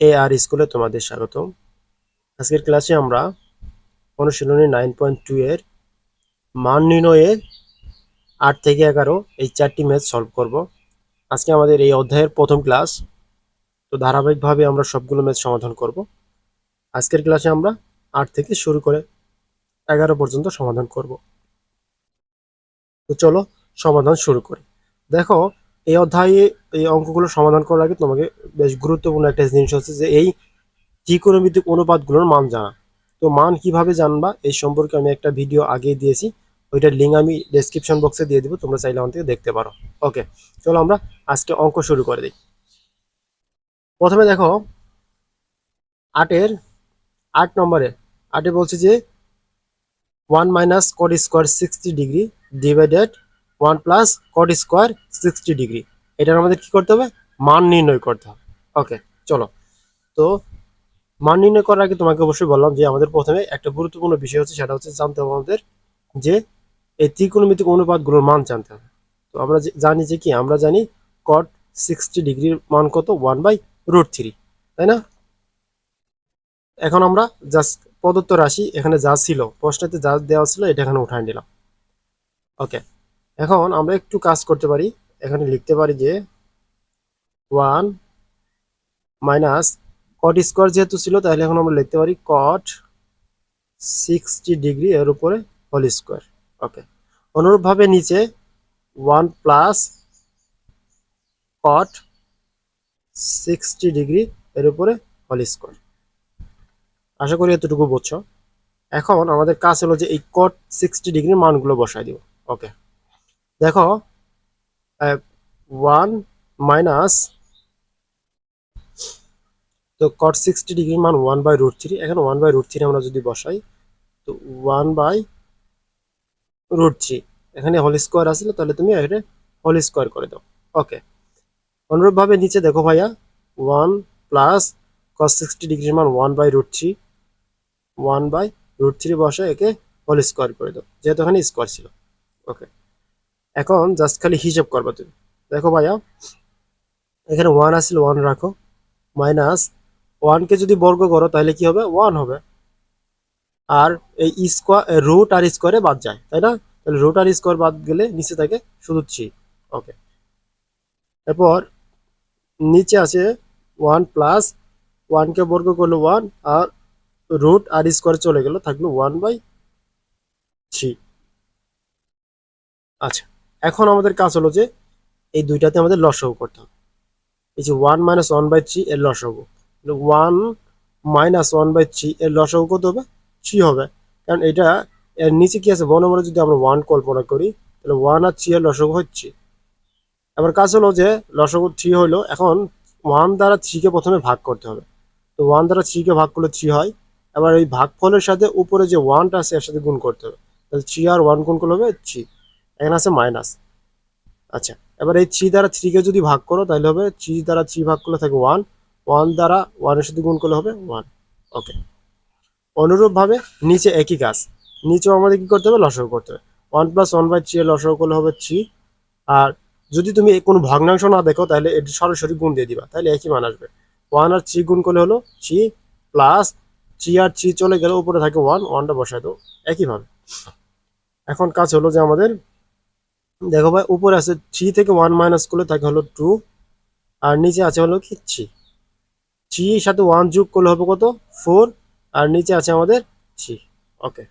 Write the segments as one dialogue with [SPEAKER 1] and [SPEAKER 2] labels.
[SPEAKER 1] এ আর স্কুলে তোমাদের স্বাগতম। আজকের ক্লাসে আমরা অনুশীলনী নাইন পয়েন্ট টু এর মান নির্ণয়ের আট থেকে এগারো এই চারটি ম্যাথ সলভ করব। আজকে আমাদের এই অধ্যায়ের প্রথম ক্লাস তো ধারাবাহিকভাবে আমরা সবগুলো ম্যাথ সমাধান করব। আজকের ক্লাসে আমরা আট থেকে শুরু করে এগারো পর্যন্ত সমাধান করব। তো চলো সমাধান শুরু করি। দেখো, এই অধ্যায়ে এই অঙ্কগুলো সমাধান করার আগে তোমাকে বেশ গুরুত্বপূর্ণ একটা জিনিস হচ্ছে যে এই ত্রিকোণমিতিক অনুপাতগুলোর মান জানা। তো মান কীভাবে জানবা এই সম্পর্কে আমি একটা ভিডিও আগেই দিয়েছি। ওইটার লিঙ্ক আমি ডেসক্রিপশন বক্সে দিয়ে দিব, তোমরা চাইলে আমার থেকে দেখতে পারো। ওকে চলো আমরা আজকে অঙ্ক শুরু করে দিই। প্রথমে দেখো, আটের, আট নম্বরে, আটে বলছে যে one minus cot square sixty degree divided one plus cot square sixty degree এটার আমাদের কি করতে হবে? মান নির্ণয় করতে হবে। ওকে চলো। তো মান নির্ণয় করার আগে তোমাকে অবশ্যই বললাম যে আমাদের প্রথমে একটা গুরুত্বপূর্ণ বিষয় হচ্ছে, সেটা হচ্ছে জানতে হবে আমাদের যে এই ত্রিকোণমিতিক অনুপাতগুলোর মান জানতে হবে। তো আমরা জানি যে কি, আমরা জানি কট সিক্সটি ডিগ্রির মান কত? ওয়ান বাই রুট থ্রি তাই না? এখন আমরা জাস্ট প্রদত্ত রাশি এখানে যা ছিল, প্রশ্নতে যা দেওয়া ছিল, এটা এখানে উঠায় নিলাম। ওকে এখন আমরা একটু কাজ করতে পারি। এখানে লিখতে পারি যে ওয়ান মাইনাস কট স্কোয়ার যেহেতু ছিল, তাহলে এখন আমরা লিখতে পারি কট সিক্সটি ডিগ্রি এর উপরে হোল স্কোয়ার ওকে অনুরূপভাবে নিচে one plus cot sixty degree এর উপরে হোল স্কোয়ার আশা করি এতটুকু বুঝছ। এখন আমাদের কাজ হলো যে এই কট সিক্সটি ডিগ্রির মানগুলো বসাই দিব। ওকে দেখো ওয়ান মাইনাস তো কট সিক্সটি ডিগ্রি মান ওয়ান বাই রুট থ্রি এখন ওয়ান বাই রুট থ্রি আমরা যদি বসাই, তো ওয়ান বাই রুট থ্রি এখানে হোল স্কোয়ার আসলে তাহলে তুমি এখানে হোল স্কোয়ার করে দাও ওকে অনুরূপভাবে নিচে দেখো ভাইয়া ওয়ান প্লাস কস সিক্সটি ডিগ্রির মান one by root three one by root three বসে একে হোল স্কোয়ার করে দাও, যেহেতু এখানে স্কোয়ার ছিল ওকে এখন জাস্ট খালি হিসাব করবা তুমি, দেখো ভাইয়া, এখানে ওয়ান আসলে ওয়ান রাখো মাইনাস ওয়ানকে যদি বর্গ করো, তাহলে কি হবে? ওয়ান হবে। আর এই স্কোয়ার রুট আর স্কোয়ারে বাদ যায়, তাই না? তাহলে রুট আর স্কোয়ার বাদ গেলে নিচে থাকে শুধু থ্রি ওকে এরপর নিচে আছে ওয়ান প্লাস ওয়ানকে বর্গ করল ওয়ান আর রুট আর স্কোয়ার চলে গেল, থাকল ওয়ান বাই থ্রি আচ্ছা এখন আমাদের কাজ হলো যে, এই দুইটাতে আমাদের লসগু করতে হবে। এই যে one minus one by three এর লসগু one minus one by three এর লসগু কত হবে? থ্রি হবে। কারণ এটা এর নিচে কি আছে? বনমরে যদি আমরা ওয়ান কল্পনা করি, তাহলে ওয়ান আর থ্রি এর লসগু হচ্ছে এবার কাজ হলো যে, লসগু থ্রি হলো, এখন ওয়ান দ্বারা থ্রিকে প্রথমে ভাগ করতে হবে। তো ওয়ান দ্বারা থ্রিকে ভাগ করলে থ্রি হয়। এবার এই ভাগফলের সাথে উপরে যে ওয়ানটা আছে, এর সাথে গুণ করতে হবে। তাহলে থ্রি আর ওয়ান গুণ করলে হবে থ্রি এখানে আছে মাইনাস আচ্ছা এবার এই থ্রি দ্বারা থ্রিকে যদি ভাগ করো, তাহলে হবে থ্রি দ্বারা থ্রি ভাগ করলে থাকে ওয়ান ওয়ান দ্বারা ওয়ানের সাথে গুণ করলে হবে ওয়ান। ওকে। অনুরূপভাবে নিচে একই কাজ। নিচেও আমাদের কি করতে হবে? লসগু করতে হবে। One plus one by three এর লসগু করলে হবে থ্রি। আর যদি তুমি কোনো ভগ্নাংশ না দেখো, তাহলে এটি সরাসরি গুণ দিয়ে দিবা। তাহলে একই মান আসবে। ওয়ান আর থ্রি গুণ করলে হলো থ্রি প্লাস থ্রি আর থ্রি চলে গেলে উপরে থাকে ওয়ান, ওয়ানটা বসায় দাও। একইভাবে। এখন কাজ হলো যে আমাদের, দেখো ভাই, উপরে আছে থ্রি থেকে ওয়ান মাইনাস করলে থাকে হলো টু, আর নিচে আছে হলো কি থ্রি। থ্রির সাথে ওয়ান যোগ করলে হবে কত? ফোর আর নিচে আছে আমাদের থ্রি ওকে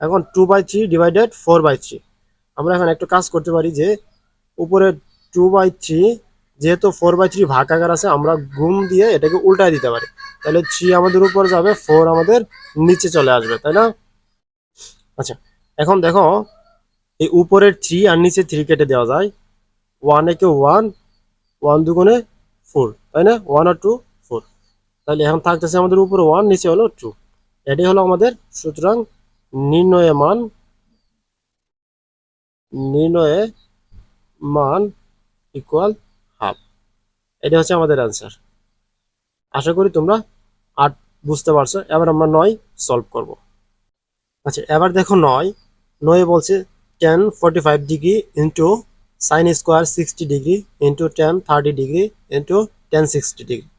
[SPEAKER 1] এখন two by three divided four by three আমরা এখন একটা কাজ করতে পারি যে, উপরে টু বাই থ্রি যেহেতু ফোর বাই থ্রি ভাগ আকার আছে, আমরা গুণ দিয়ে এটাকে উল্টায় দিতে পারি। তাহলে থ্রি আমাদের উপরে যাবে ফোর আমাদের নিচে চলে আসবে, তাই না? আচ্ছা এখন দেখো, এই উপরের থ্রি আর নিচে থ্রি কেটে দেওয়া যায়। ওয়ান একে ওয়ান ওয়ান দুগুণে ফোর তাই না? ওয়ান আর টু তাহলে এখন থাকতেছে আমাদের উপরে ওয়ান নিচে হলো টু এটাই হলো আমাদের সুতরাং নির্ণয়ে মান। নির্ণয়ে মান ইকুয়াল হাফ এটা হচ্ছে আমাদের অ্যান্সার আশা করি তোমরা আট বুঝতে পারছ। এবার আমরা নয় সলভ করব। আচ্ছা এবার দেখো নয়। নয় বলছে tan forty five degree into sine square sixty degree into tan thirty degree into tan sixty degree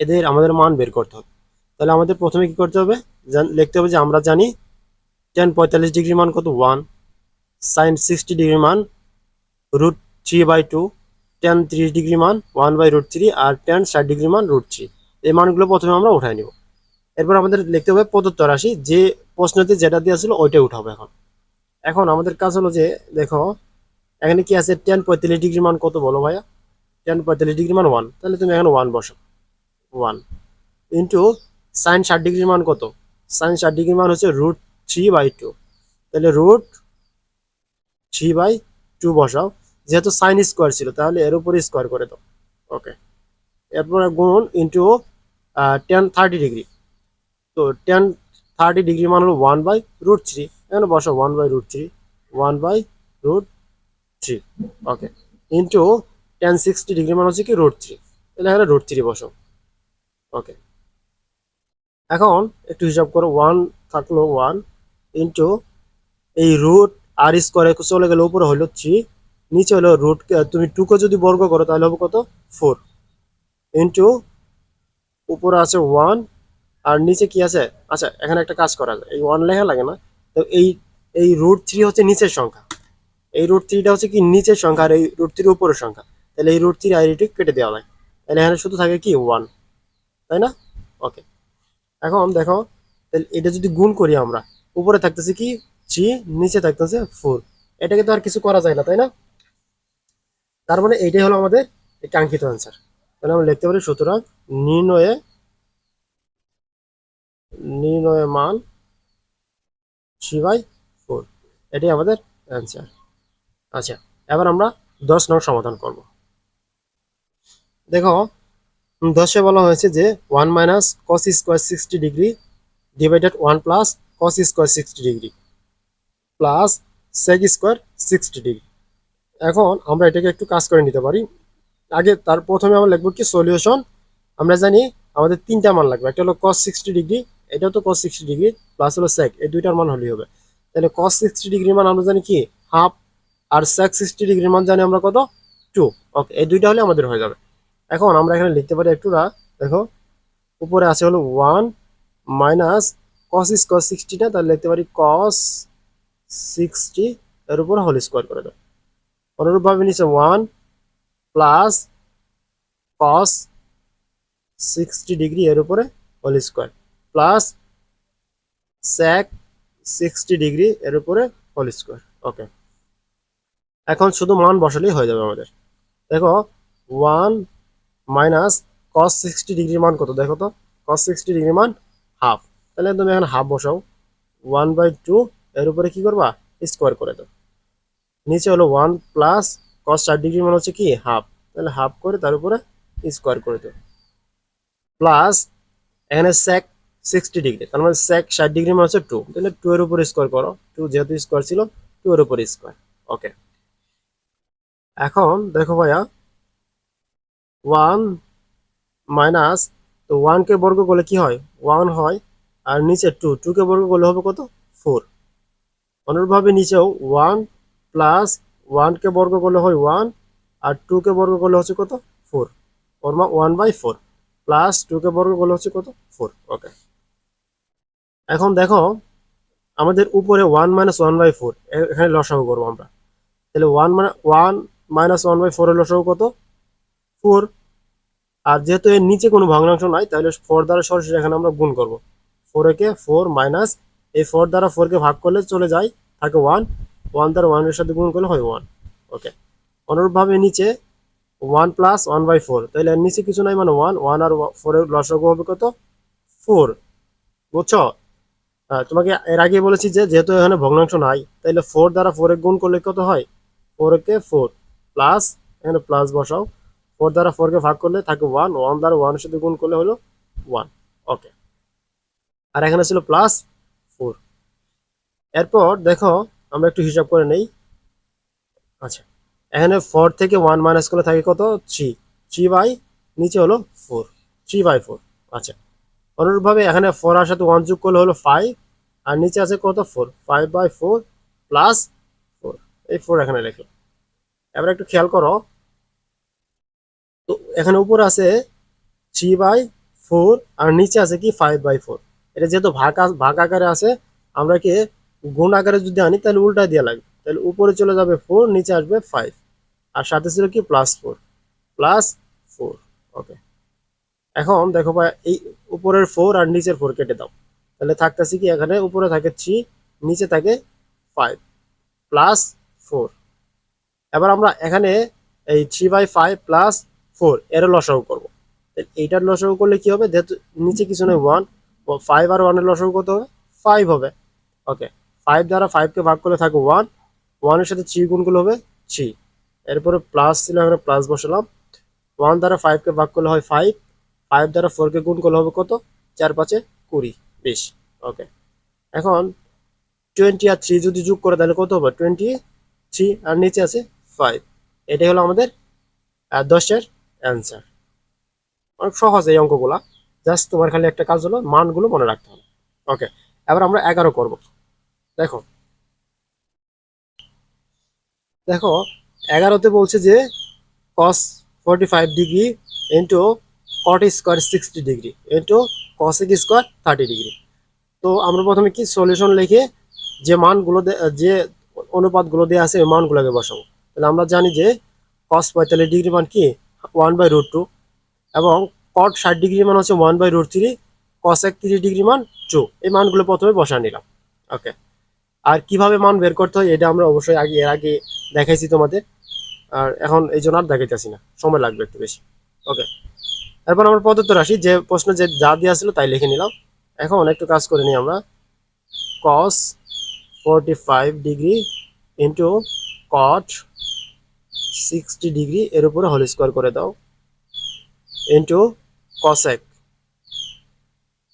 [SPEAKER 1] এদের আমাদের মান বের করতে হবে। তাহলে আমাদের প্রথমে কি করতে হবে? লিখতে হবে যে আমরা জানি টেন পঁয়তাল্লিশ ডিগ্রি মান কত? ওয়ান সাইন সিক্সটি ডিগ্রি মান root three by two tan ত্রিশ ডিগ্রি মান ওয়ান বাই রুট থ্রি আর টেন ষাট ডিগ্রি মান রুট থ্রি এই মানগুলো প্রথমে আমরা উঠাই নিব। এরপর আমাদের লিখতে হবে প্রদত্ত রাশি। যে প্রশ্নতে যেটা দেওয়া ছিল ওইটাই উঠাবো এখন। এখন আমাদের কাজ হলো যে, দেখো, এখানে কি আছে? টেন পঁয়তাল্লিশ ডিগ্রি মান কত বলো ভাইয়া? টেন পঁয়তাল্লিশ ডিগ্রি মান ওয়ান তাহলে তুমি এখানে ওয়ান বসো। ওয়ান ইন্টু সাইন ষাট ডিগ্রি মান কত? সাইন ষাট ডিগ্রি মান হচ্ছে রুট থ্রি বাই টু তাহলে রুট থ্রি বাই টু বসাও। যেহেতু সাইন স্কোয়ার ছিল, তাহলে এর উপরে স্কোয়ার করে দাও। ওকে এরপরে গুণ ইন্টু টেন থার্টি ডিগ্রি তো টেন থার্টি ডিগ্রি মান হলো ওয়ান বাই রুট থ্রি এখানে বসো one by root three one by root three okay into tan sixty degree মান হচ্ছে কি? রুট থ্রি তাহলে এখানে রুট থ্রি বসো ওকে এখন একটু হিসাব করো ওয়ান থাকল ওয়ান ইন্টু এই রুট আর স্কোয়ারে চলে গেলে উপরে হলো থ্রি নিচে হলো রুট তুমি টুকে যদি বর্গ করো তাহলে হবে কত? ফোর ইন্টু উপরে আছে ওয়ান আর নিচে কি আছে? আচ্ছা এখানে একটা কাজ করা যায়। এই ওয়ান লেখা লাগে না। তো এই এই রুট থ্রি হচ্ছে নিচের সংখ্যা। এই রুট থ্রিটা হচ্ছে কি নিচের সংখ্যা, আর এই রুট থ্রির উপরের সংখ্যা। তাহলে এই রুট থ্রি আর কেটে দেওয়া হয়। তাহলে এখানে শুধু থাকে কি? ওয়ান তাই না? ওকে এখন দেখো, তাহলে এটা যদি গুণ করি আমরা, উপরে থাকতেছে কি? থ্রি নিচে থাকতেছে ফোর এটাকে তো আর কিছু করা যায় না, তাই না? তার মানে এইটাই হলো আমাদের কাঙ্ক্ষিত অ্যান্সার তাহলে আমরা লিখতে পারি সুতরাং নির্ণয়ে, নির্ণয় মান থ্রি বাই ফোর এটাই আমাদের অ্যান্সার আচ্ছা এবার আমরা দশ নং সমাধান করব। দেখো দশে বলা হয়েছে যে one minus cos square sixty degree divided one plus cos square sixty degree plus sec square sixty degree এখন আমরা এটাকে একটু কাজ করে নিতে পারি। আগে তার প্রথমে আমরা লিখব কি সলিউশন আমরা জানি আমাদের তিনটা মান লাগবে। একটা হলো কস সিক্সটি ডিগ্রি এটাও তো কস সিক্সটি ডিগ্রি প্লাস হলো সেক এই দুইটার মান হলেই হবে। তাহলে কস সিক্সটি ডিগ্রি মান আমরা জানি কি? হাফ আর সেক সিক্সটি ডিগ্রির মান জানি আমরা কত? টু ওকে এই দুইটা হলে আমাদের হয়ে যাবে। এখন আমরা এখানে লিখতে পারি একটু না, দেখো, উপরে আছে হলো ওয়ান মাইনাস কস স্কোয়ার সিক্সটিটা তাহলে লিখতে পারি কস সিক্সটি এর উপর হোল স্কোয়ার করে দাও। অনুরূপভাবে নিচে one plus cos sixty degree এর উপরে whole square plus sec sixty degree এর উপরে হোল স্কোয়ার ওকে এখন শুধু মান বসালেই হয়ে যাবে আমাদের। দেখো ওয়ান মাইনাস কস সিক্সটি ডিগ্রির মান কত? দেখো তো কস সিক্সটি ডিগ্রি মান হাফ তাহলে তুমি এখন হাফ বসাও। ওয়ান বাই টু এর উপরে কি করবা? স্কোয়ার করে দাও। নিচে হলো ওয়ান প্লাস কস চার ডিগ্রি মান হচ্ছে কি? হাফ তাহলে হাফ করে তার উপরে স্কোয়ার করে দাও। প্লাস এখানে স্যাক সিক্সটি ডিগ্রি। তার মানে স্যাক ষাট ডিগ্রি মানে হচ্ছে টু তাহলে টু এর উপর স্কোয়ার করো। টু যেহেতু স্কোয়ার ছিল টু এর উপর স্কোয়ার ওকে এখন দেখো ভাইয়া ওয়ান মাইনাস তো ওয়ানকে বর্গ করলে কি হয়? ওয়ান হয় আর নিচে টু। টুকে বর্গ করলে হবে কত? ফোর। অনুরূপভাবে নিচেও ওয়ান প্লাস ওয়ানকে বর্গ করলে হয় ওয়ান আর টুকে বর্গ করলে হচ্ছে কত? ফোর। ওর মা ওয়ান বাই ফোর। প্লাস টুকে বর্গ করলে হচ্ছে কত? ফোর। ওকে। এখন দেখো আমাদের উপরে one minus one by four এখানে লসাগু করব আমরা। তাহলে ওয়ান মানে ওয়ান মাইনাস ওয়ান বাই ফোরের লসাগু কত? ফোর আর যেহেতু এর নিচে কোনো ভগ্নাংশ নাই, তাহলে ফোর দ্বারা সরাসরি এখানে আমরা গুণ করব। ফোর একে ফোর মাইনাস এই ফোর দ্বারা ফোরকে ভাগ করলে চলে যায়, থাকে ওয়ান ওয়ান দ্বারা ওয়ানের সাথে গুণ করলে হয় ওয়ান ওকে অনুরূপভাবে নিচে one plus one by four তাহলে এর নিচে কিছু নাই মানে ওয়ান ওয়ান আর ফোরের লসাগু হবে কত? ফোর বুঝছ? হ্যাঁ তোমাকে এর আগে বলেছি যে যেহেতু এখানে ভগ্নাংশ নাই, তাহলে ফোর দ্বারা ফোরে গুণ করলে কত হয়? ফোর কে ফোর প্লাস এখানে প্লাস বসাও। ফোর দ্বারা ফোরকে ভাগ করলে থাকে ওয়ান ওয়ান দ্বারা ওয়ানের সাথে গুণ করলে হলো ওয়ান ওকে আর এখানে ছিল প্লাস ফোর এরপর দেখো, আমরা একটু হিসাব করে নেই। আচ্ছা এখানে ফোর থেকে ওয়ান মাইনাস করলে থাকে কত? থ্রি থ্রি বাই নিচে হলো ফোর থ্রি বাই ফোর আচ্ছা অনুরূপভাবে এখানে ফোর আর সাথে ওয়ান যোগ করলে হলো ফাইভ আর নিচে আছে কত? Four five by four plus four এই ফোর এখানে লিখলাম। এবার একটু খেয়াল করো। তো এখানে উপর আছে থ্রি বাই ফোর আর নিচে আছে কি ফাইভ বাই ফোর এটা যেহেতু ভাগ ভাগ আকারে আছে, আমরা কি গুণ আকারে যদি আনি, তাহলে উল্টা দেওয়া লাগবে। তাহলে উপরে চলে যাবে ফোর নিচে আসবে ফাইভ আর সাথে ছিল কি plus four plus four okay এখন দেখো ভাই, এই উপরের ফোর আর নিচের ফোর কেটে দাও। তাহলে থাকতেছি কি এখানে, উপরে থাকে থ্রি নিচে থাকে ফাইভ প্লাস ফোর এবার আমরা এখানে এই three by five plus four এর লসাগু করব। এইটার লসাগু করলে কি হবে? যেহেতু নিচে কিছু নেই ওয়ান ফাইভ আর ওয়ানের লসাগু কত হবে। ফাইভ হবে। ওকে ফাইভ দ্বারা ফাইভকে ভাগ করলে থাকবে ওয়ান ওয়ানের সাথে থ্রি গুণ করলে হবে থ্রি এরপরে প্লাস ছিল এখানে প্লাস বসালাম। ওয়ান দ্বারা ফাইভকে ভাগ করলে হয় ফাইভ ফাইভ দ্বারা ফোরকে গুণ করলে হবে কত? চার পাঁচে কুড়ি, বিশ। ওকে এখন টোয়েন্টি আর থ্রি যদি যোগ করে, তাহলে কত হবে? টোয়েন্টি থ্রি আর নিচে আছে ফাইভ এটাই হলো আমাদের দশের অ্যান্সার অনেক সহজ এই অঙ্কগুলা। জাস্ট তোমার খালি একটা কাজ হলো, মানগুলো মনে রাখতে হবে। ওকে এবার আমরা এগারো করব। দেখো। দেখো, এগারোতে বলছে যে cos forty five degree into cot square sixty degree into cosec square thirty degree তো আমরা প্রথমে কি সলিউশন লিখে যে মানগুলো যে অনুপাতগুলো দেওয়া আছে, ওই মানগুলোকে বসাবো। তাহলে আমরা জানি যে কস পঁয়তাল্লিশ ডিগ্রি মান কি? ওয়ান বাই রুট টু এবং কট ষাট ডিগ্রি মান হচ্ছে one by root three cos একত্রিশ ডিগ্রি মান টু এই মানগুলো প্রথমে বসা নিলাম। ওকে আর কীভাবে মান বের করতে হয় এটা আমরা অবশ্যই আগে, এর আগে দেখাইছি তোমাদের। আর এখন এই জন্য আর দেখাইতেছি না। সময় লাগবে একটু বেশি। ওকে এরপর আমরা পদত্ব রাশি, যে প্রশ্ন যে যা দেওয়া ছিল তাই লিখে নিলাম। এখন একটু কাজ করে নিই আমরা। Cos forty five degree into cot sixty degree এর উপরে হোল স্কোয়ার করে দাও। Into cosec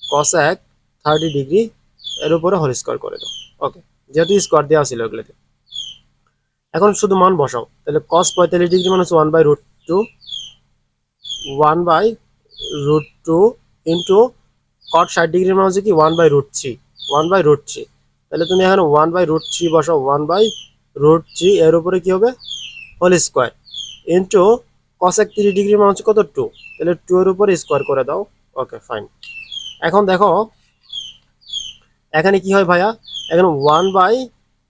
[SPEAKER 1] cosec thirty degree এর উপরে হোল স্কোয়ার করে দাও। ওকে যেহেতু স্কোয়ার দেওয়া ছিল এগুলোতে। এখন শুধু মান বসাও। তাহলে কস পঁয়তাল্লিশ ডিগ্রি মানে হচ্ছে one by root two one by root two into cot ষাট ডিগ্রি মানে হচ্ছে কি? One by root three one by root three তাহলে তুমি এখানে ওয়ান বাই রুট থ্রি বসাও। ওয়ান বাই রুট থ্রি এর উপরে কি হবে? Whole square. ইন্টু কস একত্রিশ ডিগ্রি মানে হচ্ছে কত টু তাহলে টু এর উপরে স্কোয়ার করে দাও। Okay, fine. এখন দেখো, এখানে কি হয় ভাইয়া? এখানে one by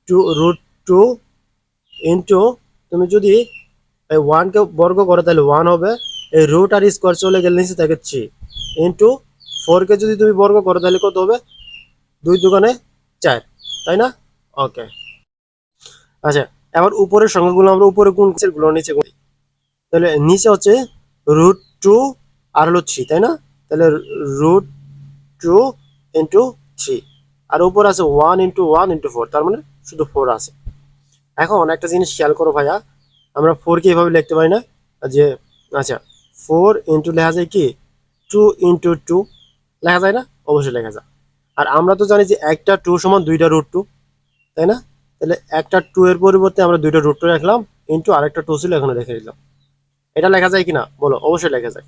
[SPEAKER 1] two root two into তুমি যদি এই ওয়ানকে বর্গ করো, তাহলে ওয়ান হবে। এই রুট আর স্কোয়ার চলে গেলে নিচে থাকে থ্রি ইন্টু ফোরকে যদি তুমি বর্গ করো, তাহলে কত হবে? দুই দোকানে চার। তাই না? ওকে। আচ্ছা এবার উপরের সংখ্যাগুলো আমরা উপরে গুণগুলো নিচে গুণ তাহলে নিচে হচ্ছে রুট টু আর হলো থ্রি তাই না? তাহলে রুট টু ইন্টু থ্রি আর উপর আছে one into one into four তার মানে শুধু ফোর আছে। এখন একটা জিনিস খেয়াল করো ভাইয়া, আমরা ফোরকে এভাবে লিখতে পারি না। যে আচ্ছা ফোর ইন্টু লেখা যায় কি? টু ইন্টু টু লেখা যায় না? অবশ্যই লেখা যায়। আর আমরা তো জানি যে একটা টু সমান দুইটা রুট টু তাই না? তাহলে একটা টু এর পরিবর্তে আমরা দুইটা রুট টু রাখলাম ইন্টু আরেকটা টু ছিল, এখানে রেখে দিলাম এটা লেখা যায় কিনা? বলো, অবশ্যই লেখা যায়।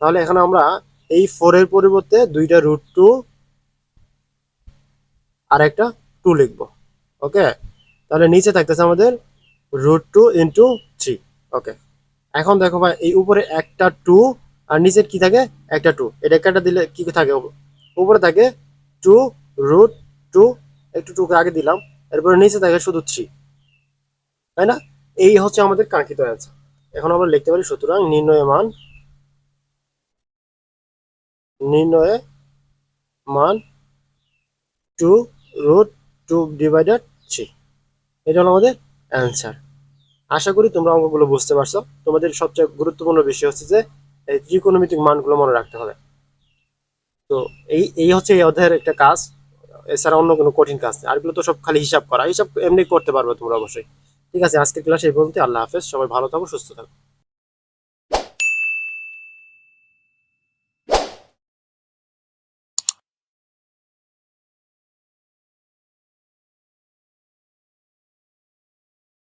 [SPEAKER 1] তাহলে এখানে আমরা এই ফোরের পরিবর্তে দুইটা রুট টু আর একটা টু লিখব। ওকে তাহলে নিচে থাকতেছে আমাদের root two into three okay এখন দেখো ভাই, এই উপরে একটা টু আর নিচের কি থাকে? একটা টু এটা একটা দিলে কি থাকে? উপরে থাকে টু রুট টু একটু টুকে আগে দিলাম। এরপরে নিচে থাকে শুধু থ্রি তাই না? এই হচ্ছে আমাদের কাঙ্ক্ষিত অ্যান্সার এখন আমরা লিখতে পারি সুতরাং নির্ণয় মান, নির্ণয়ে মান two root two divided three এটা হলো আমাদের অ্যান্সার আশা করি তোমরা অঙ্কগুলো বুঝতে পারছ। তোমাদের সবচেয়ে গুরুত্বপূর্ণ বিষয় হচ্ছে যে এই ত্রিকোণমিতিক মানগুলো মনে রাখতে হবে। তো এই এই হচ্ছে এই অধ্যায়ের একটা কাজ। এছাড়া অন্য কোনো কঠিন কাজ নেই। আরগুলো তো সব খালি হিসাব করা। হিসাব এমনি করতে পারবে তোমরা অবশ্যই। ঠিক আছে, আজকের ক্লাস এই পর্যন্ত আল্লাহ হাফেজ। সবাই ভালো থাকো, সুস্থ থাকো।